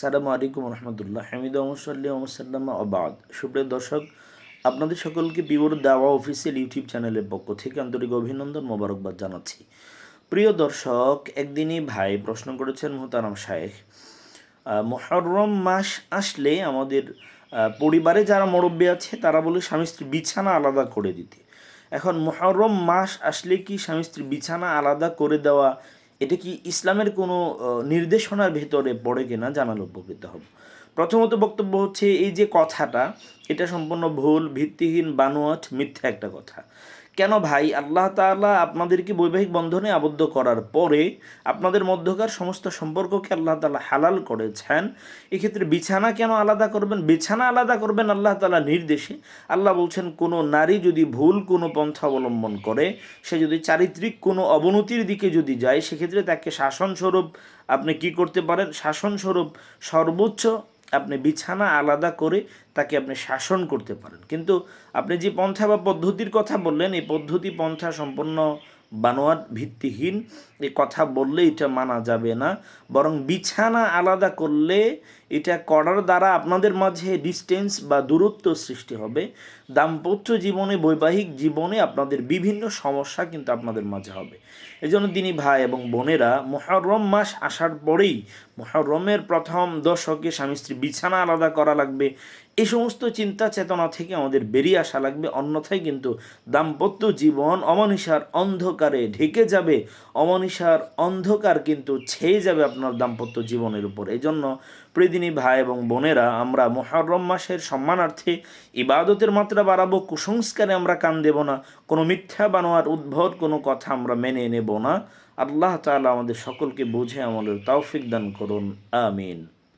সালামু আলাইকুম রহমতুল্লাহ। হামিদ ওমসাল্লি ওমসাল্লামা আবাদ সুপ্রিয় দর্শক, আপনাদের সকলকে বিবর দাওয়া অফিসিয়াল ইউটিউব চ্যানেলের পক্ষ থেকে আন্তরিক অভিনন্দন, মোবারকবাদ জানাচ্ছি। প্রিয় দর্শক, একদিনই ভাই প্রশ্ন করেছেন মোহতারাম শায়েখ মহরম মাস আসলে আমাদের পরিবারে যারা মুরব্বী আছে, তারা বলে স্বামী স্ত্রী বিছানা আলাদা করে দিতে। এখন মহরম মাস আসলে কি স্বামী স্ত্রী বিছানা আলাদা করে দেওয়া এটা কি ইসলামের কোনো নির্দেশনার ভেতরে পড়ে কিনা জানালে উপকৃত হব। প্রথমত বক্তব্য হচ্ছে এই যে কথাটা, এটা সম্পূর্ণ ভুল, ভিত্তিহীন, বানোয়াট, মিথ্যা একটা কথা। কেন ভাই? আল্লাহ তাআলা আপনাদেরকে বৈবাহিক বন্ধনে আবদ্ধ করার পরে আপনাদের মধ্যকার সমস্ত সম্পর্ককে আল্লাহ তাআলা হালাল করেছেন। এক্ষেত্রে বিছানা কেন আলাদা করবেন? বিছানা আলাদা করবেন আল্লাহ তালা নির্দেশে। আল্লাহ বলছেন, কোনো নারী যদি ভুল কোনো পন্থা অবলম্বন করে, সে যদি চারিত্রিক কোনো অবনতির দিকে যদি যায়, সেক্ষেত্রে তাকে শাসনস্বরূপ আপনি কি করতে পারেন? শাসনস্বরূপ সর্বোচ্চ আপনি বিছানা আলাদা করে তাকে আপনি শাসন করতে পারেন। কিন্তু আপনি যে পন্থা বা পদ্ধতির কথা বললেন, এই পদ্ধতি, পন্থা সম্পূর্ণ বানোয়াট ভিত্তিহীন, এই কথা বললে এটা মানা যাবে না। বরং বিছানা আলাদা করলে এটা করার দ্বারা আপনাদের মাঝে ডিস্টেন্স বা দূরত্ব সৃষ্টি হবে। দাম্পত্য জীবনে, বৈবাহিক জীবনে আপনাদের বিভিন্ন সমস্যা কিন্তু আপনাদের মাঝে হবে। এই জন্য দিনী ভাই এবং বোনেরা মহরম মাস আসার পরেই মহরমের প্রথম দশকে স্বামী স্ত্রী বিছানা আলাদা করা লাগবে। এই সমস্ত চিন্তা চেতনা থেকে আমাদের বেরিয়ে আসা লাগবে। অন্যথায় কিন্তু দাম্পত্য জীবন অমানিসার অন্ধকারে ঢেকে যাবে। অমানিসার অন্ধকার কিন্তু ছেয়ে যাবে আপনার দাম্পত্য জীবনের উপর। এই জন্য প্রিদিনী ভাই এবং বোনেরা, আমরা মহরম মাসের সম্মানার্থে ইবাদতের মাত্রা বাড়াবো, কুসংস্কারে আমরা কান দেব না, কোনো মিথ্যা বানোয়ার উদ্ভব কোনো কথা আমরা মেনে নেব না। আল্লাহ তালা আমাদের সকলকে বুঝে আমাদের তৌফিক দান করুন আমিন